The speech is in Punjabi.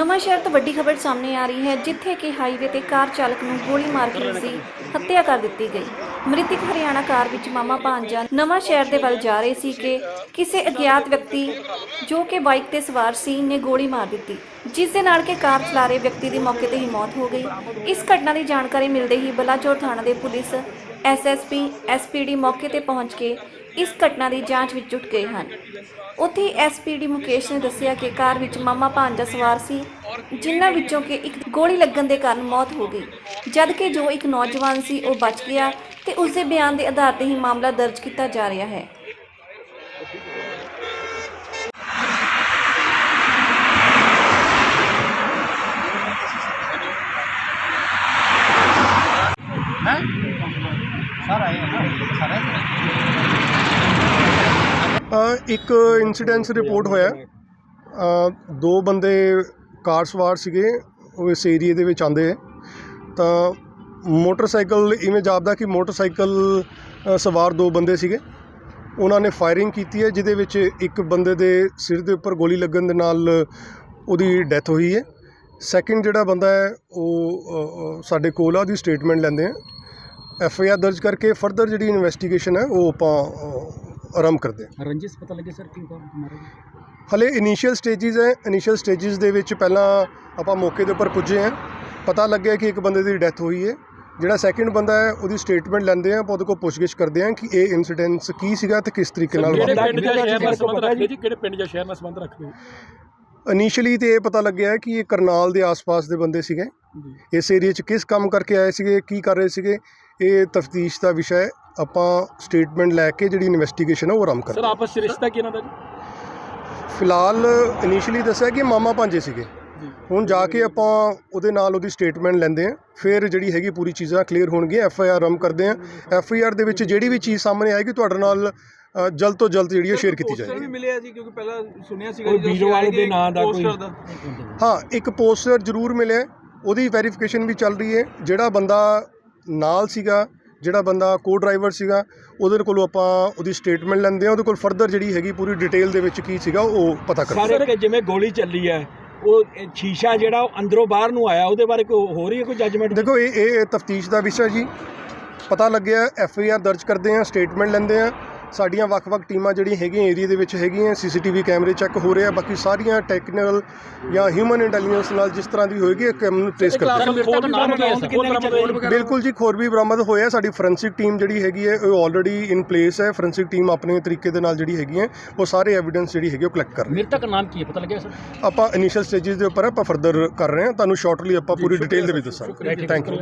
ਨਵਾਂ ਸ਼ਹਿਰ ਤੋਂ ਵੱਡੀ ਖਬਰ ਸਾਹਮਣੇ ਆ ਰਹੀ ਹੈ, ਜਿੱਥੇ ਕਿ ਹਾਈਵੇ ਤੇ ਕਾਰ ਚਾਲਕ ਨੂੰ ਗੋਲੀ ਮਾਰ ਕੇ ਉਸ ਦੀ ਹੱਤਿਆ ਕਰ ਦਿੱਤੀ ਗਈ। ਮ੍ਰਿਤਕ ਹਰਿਆਣਾ ਕਾਰ ਵਿੱਚ ਮਾਮਾ ਭਾਂਜਾ ਨਵਾਂ ਸ਼ਹਿਰ ਦੇ ਵੱਲ ਜਾ ਰਹੇ ਸੀ ਕਿ ਕਿਸੇ ਅਗਿਆਤ ਵਿਅਕਤੀ ਜੋ ਕਿ ਬਾਈਕ ਤੇ ਸਵਾਰ ਸੀ, ਨੇ ਗੋਲੀ ਮਾਰ ਦਿੱਤੀ, ਜਿਸ ਦੇ ਨਾਲ ਕਿ ਕਾਰ ਚਲਾ ਰਹੇ ਵਿਅਕਤੀ ਦੀ ਮੌਕੇ ਤੇ ਹੀ ਮੌਤ ਹੋ ਗਈ। ਇਸ ਘਟਨਾ ਦੀ ਜਾਣਕਾਰੀ ਮਿਲਦੇ ਹੀ ਬਲਾਚੌਰ ਥਾਣਾ ਦੇ ਪੁਲਿਸ ਐਸਐਸਪੀ ਐਸਪੀਡੀ ਮੌਕੇ ਤੇ ਪਹੁੰਚ ਕੇ ਇਸ ਘਟਨਾ ਦੀ ਜਾਂਚ ਵਿੱਚ ਜੁਟ ਗਏ ਹਨ। ਉੱਥੇ ਐਸਪੀਡੀ ਮੁਕੇਸ਼ ਨੇ ਦੱਸਿਆ ਕਿ ਕਾਰ ਵਿੱਚ ਮਾਮਾ ਭਾਂਜਾ ਸਵਾਰ ਸੀ, ਜਿਨ੍ਹਾਂ ਵਿੱਚੋਂ ਕਿ ਇੱਕ ਗੋਲੀ ਲੱਗਣ ਦੇ ਕਾਰਨ ਮੌਤ ਹੋ ਗਈ। ਜਦ ਕਿ ਜੋ ਇੱਕ ਨੌਜਵਾਨ ਸੀ, ਉਹ ਬਚ ਗਿਆ ਤੇ ਉਸ ਦੇ ਬਿਆਨ ਦੇ ਆਧਾਰ ਤੇ ਹੀ ਮਾਮਲਾ ਦਰਜ ਕੀਤਾ ਜਾ ਰਿਹਾ ਹੈ। ਅ, ਇੱਕ ਇਨਸੀਡੈਂਸ ਰਿਪੋਰਟ ਹੋਇਆ ਅ, ਦੋ ਬੰਦੇ ਕਾਰ ਸਵਾਰ ਸੀਗੇ ਉਹ ਇਸ ਏਰੀਏ ਦੇ ਵਿੱਚ ਆਂਦੇ ਹੈ। ਤਾਂ ਮੋਟਰਸਾਈਕਲ ਇਵੇਂ ਜਾਪਦਾ ਕਿ ਮੋਟਰਸਾਈਕਲ ਅ, ਸਵਾਰ ਦੋ ਬੰਦੇ ਸੀਗੇ। ਉਹਨਾਂ ਨੇ ਫਾਇਰਿੰਗ ਕੀਤੀ ਹੈ ਜਿਹਦੇ ਵਿੱਚ ਇੱਕ ਬੰਦੇ ਦੇ ਸਿਰ ਦੇ ਉੱਪਰ ਗੋਲੀ ਲੱਗਣ ਦੇ ਨਾਲ ਉਹਦੀ ਡੈਥ ਹੋਈ ਹੈ। ਸੈਕਿੰਡ ਜਿਹੜਾ ਬੰਦਾ ਹੈ ਉਹ ਅ, ਅ, ਸਾਡੇ ਕੋਲ ਆ ਉਹਦੀ ਸਟੇਟਮੈਂਟ ਲੈਂਦੇ ਆ ਐਫ ਆਈ ਆਰ ਦਰਜ ਕਰਕੇ ਫਰਦਰ ਜਿਹੜੀ ਇਨਵੈਸਟੀਗੇਸ਼ਨ ਹੈ ਉਹ ਆਪਾਂ ਆਰੰਭ ਕਰਦੇ ਹਾਂ। ਰੰਜਿਸ਼ ਪਤਾ ਲੱਗੇ ਸਰ ਕਿਉਂ ਕਾਰਨ ਮਾਰੇ ਹਲੇ ਇਨੀਸ਼ੀਅਲ ਸਟੇਜਿਸ ਹੈ ਇਨੀਸ਼ੀਅਲ ਸਟੇਜਿਸ ਦੇ ਵਿੱਚ ਪਹਿਲਾਂ ਆਪਾਂ ਮੌਕੇ ਦੇ ਉੱਪਰ ਪੁੱਜੇ ਹਾਂ। ਪਤਾ ਲੱਗਿਆ ਕਿ ਇੱਕ ਬੰਦੇ ਦੀ ਡੈਥ ਹੋਈ ਹੈ। ਜਿਹੜਾ ਸੈਕਿੰਡ ਬੰਦਾ ਹੈ ਉਹਦੀ ਸਟੇਟਮੈਂਟ ਲੈਂਦੇ ਹਾਂ ਆਪਾਂ ਉਹਦੇ ਕੋਲ ਪੁੱਛਗਿੱਛ ਕਰਦੇ ਹਾਂ ਕਿ ਇਹ ਇਨਸੀਡੈਂਸ ਕੀ ਸੀਗਾ ਤੇ ਕਿਸ ਤਰੀਕੇ ਨਾਲ ਕਿਹੜੇ ਜੀ। ਕਿਹੜੇ ਪਿੰਡ ਜਾਂ ਸ਼ਹਿਰ ਨਾਲ ਸੰਬੰਧ ਰੱਖਦੇ ਇਨੀਸ਼ੀਅਲੀ ਤੇ ਇਹ ਪਤਾ ਲੱਗਿਆ ਕਿ ਇਹ ਕਰਨਾਲ ਦੇ ਆਸ-ਪਾਸ ਦੇ ਬੰਦੇ ਸੀਗੇ। ਇਸ ਏਰੀਆ 'ਚ ਕਿਸ ਕੰਮ ਕਰਕੇ ਆਏ ਸੀਗੇ ਕੀ ਕਰ ਰਹੇ ਸੀਗੇ? ਇਹ ਤਫਤੀਸ਼ ਦਾ ਵਿਸ਼ਾ ਹੈ। ਆਪਾਂ ਸਟੇਟਮੈਂਟ ਲੈ ਕੇ ਜਿਹੜੀ ਇਨਵੈਸਟੀਗੇਸ਼ਨ ਹੈ ਉਹ ਆਰੰਭ ਸਰ ਕਰਦੇ ਹਾਂ। ਆਪਸ ਚ ਰਿਸ਼ਤਾ ਕੀ ਇਹਨਾਂ ਦਾ ਜੀ? ਫਿਲਹਾਲ ਇਨੀਸ਼ੀਅਲੀ ਦੱਸਿਆ ਕਿ ਮਾਮਾ ਭਾਂਜੇ ਸੀਗੇ। ਹੁਣ ਜਾ ਕੇ ਆਪਾਂ ਉਹਦੇ ਨਾਲ ਉਹਦੀ ਸਟੇਟਮੈਂਟ ਲੈਂਦੇ ਆ ਫਿਰ ਜਿਹੜੀ ਹੈਗੀ ਪੂਰੀ ਚੀਜ਼ਾਂ ਕਲੀਅਰ ਹੋਣਗੀਆਂ ਐਫ ਆਈ ਆਰ ਰਮ ਕਰਦੇ ਆ ਐਫ ਆਈ ਆਰ ਦੇ ਵਿੱਚ ਜਿਹੜੀ ਵੀ ਚੀਜ਼ ਸਾਹਮਣੇ ਆਏਗੀ ਤੁਹਾਡੇ ਨਾਲ ਅ, ਜਲਦ ਤੋਂ ਜਲਦ ਜਿਹੜੀ ਹੈ ਸ਼ੇਅਰ ਕੀਤੀ ਪੋਸਟਰ ਵੀ ਜਾਏਗੀ ਮਿਲਿਆ ਜੀ? ਕਿਉਂਕਿ ਪਹਿਲਾਂ ਸੁਣਿਆ ਸੀਗਾ ਕੋਈ ਜਦੋਂ ਵੀਰਵਾਲ ਦੇ ਨਾਂ ਦਾ ਕੋਈ- ਦਾ। ਹਾਂ ਇੱਕ ਪੋਸਟਰ ਜ਼ਰੂਰ ਮਿਲਿਆ। ਉਹਦੀ ਵੈਰੀਫਿਕੇਸ਼ਨ ਵੀ ਚੱਲ ਰਹੀ ਹੈ। ਜਿਹੜਾ ਬੰਦਾ ਨਾਲ ਸੀਗਾ ਜਿਹੜਾ ਬੰਦਾ ਕੋ ਡਰਾਈਵਰ ਸੀਗਾ ਉਹਦੇ ਕੋਲੋਂ ਆਪਾਂ ਉਹਦੀ ਸਟੇਟਮੈਂਟ ਲੈਂਦੇ ਆ ਉਹਦੇ ਕੋਲ ਫਰਦਰ ਜਿਹੜੀ ਹੈਗੀ ਪੂਰੀ ਡਿਟੇਲ ਦੇ ਵਿੱਚ ਕੀ ਸੀਗਾ ਉਹ ਪਤਾ ਕਰਦੇ ਸਰ ਇੱਕ ਜਿਵੇਂ ਗੋਲੀ ਚੱਲੀ ਹੈ ਉਹ ਸ਼ੀਸ਼ਾ ਜਿਹੜਾ ਉਹ ਅੰਦਰੋਂ ਬਾਹਰ ਨੂੰ ਆਇਆ ਉਹਦੇ ਬਾਰੇ ਕੋਈ ਹੋ ਰਹੀ ਹੈ ਕੋਈ ਜੱਜਮੈਂਟ ਦੇਖੋ ਇਹ ਇਹ ਤਫਤੀਸ਼ ਦਾ ਵਿਸ਼ਾ ਜੀ। ਪਤਾ ਲੱਗਿਆ ਐਫ ਆਈ ਆਰ ਦਰਜ ਕਰਦੇ ਆ ਸਟੇਟਮੈਂਟ ਲੈਂਦੇ ਆ ਸਾਡੀਆਂ ਵੱਖ-ਵੱਖ ਟੀਮਾਂ ਜਿਹੜੀਆਂ ਹੈਗੀਆਂ ਏਰੀਆ ਦੇ ਵਿੱਚ ਹੈਗੀਆਂ ਸੀਸੀਟੀਵੀ ਕੈਮਰੇ ਚੈੱਕ ਹੋ ਰਹੇ ਆ ਬਾਕੀ ਸਾਰੀਆਂ ਟੈਕਨੀਕਲ ਜਾਂ ਹਿਊਮਨ ਇੰਟੈਲੀਜੈਂਸ ਨਾਲ ਜਿਸ ਤਰ੍ਹਾਂ ਦੀ ਹੋਏਗੀ ਕੰਮ ਨੂੰ ਟ੍ਰੇਸ ਕਰਦੇ। ਬਿਲਕੁਲ ਜੀ ਖੋਰ ਵੀ ਬਰਾਮਦ ਹੋਇਆ। ਸਾਡੀ ਫੋਰੈਂਸਿਕ ਟੀਮ ਜਿਹੜੀ ਹੈਗੀ ਹੈ ਉਹ ਆਲਰੇਡੀ ਇਨ ਪਲੇਸ ਹੈ। ਫੋਰੈਂਸਿਕ ਟੀਮ ਆਪਣੇ ਤਰੀਕੇ ਦੇ ਨਾਲ ਜਿਹੜੀ ਹੈਗੀ ਹੈ ਉਹ ਸਾਰੇ ਐਵੀਡੈਂਸ ਜਿਹੜੀ ਹੈਗੀ ਉਹ ਕਲੈਕਟ ਕਰ ਰਹੀ ਹੈ ਮ੍ਰਿਤਕ ਨਾਮ ਕੀ ਹੈ? ਪਤਾ ਲੱਗਿਆ ਸਰ? ਆਪਾਂ ਇਨੀਸ਼ੀਅਲ ਸਟੇजेस ਦੇ ਉੱਪਰ ਆਪਾਂ ਫਰਦਰ ਕਰ ਰਹੇ ਹਾਂ। ਤੁਹਾਨੂੰ ਸ਼ਾਰਟਲੀ ਆਪਾਂ ਪੂਰੀ ਡਿਟੇਲ ਦੇ ਵਿੱਚ ਦੱਸਾਂਗੇ। Thank you